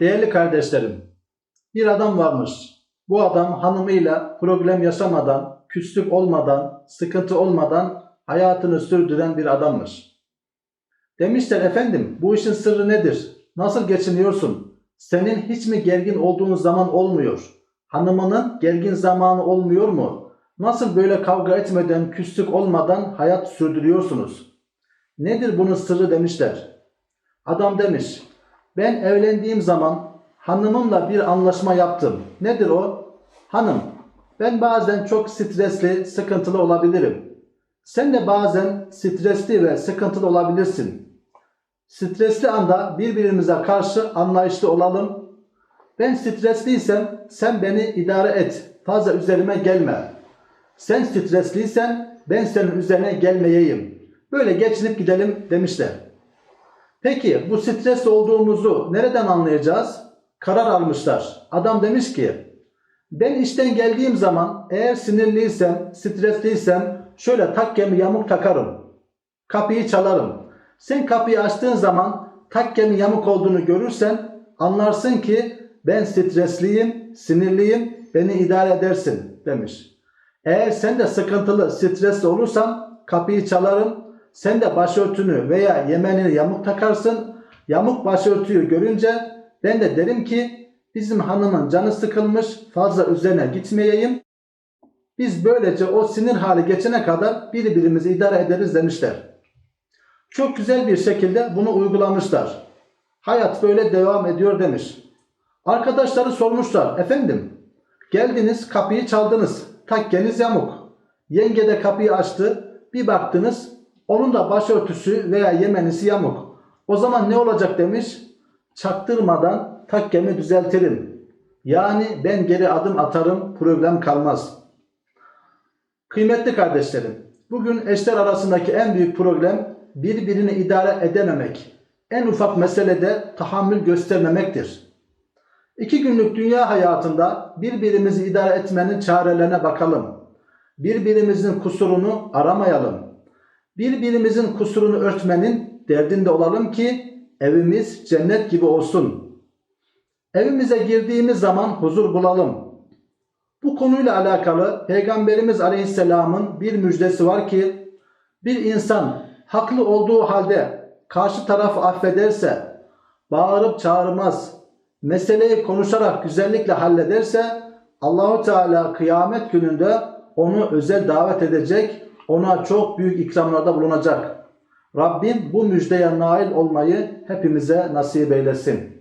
Değerli kardeşlerim, bir adam varmış. Bu adam hanımıyla problem yaşamadan, küslük olmadan, sıkıntı olmadan hayatını sürdüren bir adammış. Demişler efendim bu işin sırrı nedir? Nasıl geçiniyorsun? Senin hiç mi gergin olduğun zaman olmuyor? Hanımının gergin zamanı olmuyor mu? Nasıl böyle kavga etmeden, küslük olmadan hayat sürdürüyorsunuz? Nedir bunun sırrı demişler. Adam demiş, ben evlendiğim zaman hanımımla bir anlaşma yaptım. Nedir o? Hanım, ben bazen çok stresli, sıkıntılı olabilirim. Sen de bazen stresli ve sıkıntılı olabilirsin. Stresli anda birbirimize karşı anlayışlı olalım. Ben stresliysem sen beni idare et. Fazla üzerime gelme. Sen stresliysen ben senin üzerine gelmeyeyim. Böyle geçinip gidelim demişler. Peki bu stresli olduğumuzu nereden anlayacağız? Karar almışlar. Adam demiş ki ben işten geldiğim zaman eğer sinirliysem, stresliysem şöyle takkemi yamuk takarım. Kapıyı çalarım. Sen kapıyı açtığın zaman takkemi yamuk olduğunu görürsen anlarsın ki ben stresliyim, sinirliyim, beni idare edersin demiş. Eğer sen de sıkıntılı, stresli olursan kapıyı çalarım. Sen de başörtünü veya yemenini yamuk takarsın. Yamuk başörtüyü görünce ben de derim ki bizim hanımın canı sıkılmış fazla üzerine gitmeyeyim. Biz böylece o sinir hali geçene kadar birbirimizi idare ederiz demişler. Çok güzel bir şekilde bunu uygulamışlar. Hayat böyle devam ediyor demiş. Arkadaşları sormuşlar. Efendim geldiniz kapıyı çaldınız. Takkeniz yamuk. Yenge de kapıyı açtı. Bir baktınız onun da başörtüsü veya yemenisi yamuk. O zaman ne olacak demiş. Çaktırmadan takkemi düzeltirim. Yani ben geri adım atarım problem kalmaz. Kıymetli kardeşlerim, bugün eşler arasındaki en büyük problem birbirini idare edememek. En ufak meselede tahammül göstermemektir. İki günlük dünya hayatında birbirimizi idare etmenin çarelerine bakalım. Birbirimizin kusurunu aramayalım. Birbirimizin kusurunu örtmenin derdinde olalım ki evimiz cennet gibi olsun. Evimize girdiğimiz zaman huzur bulalım. Bu konuyla alakalı Peygamberimiz Aleyhisselam'ın bir müjdesi var ki bir insan haklı olduğu halde karşı tarafı affederse, bağırıp çağırmaz, meseleyi konuşarak güzellikle hallederse Allahu Teala kıyamet gününde onu özel davet edecek, ona çok büyük ikramlarda bulunacak. Rabbim bu müjdeye nail olmayı hepimize nasip eylesin.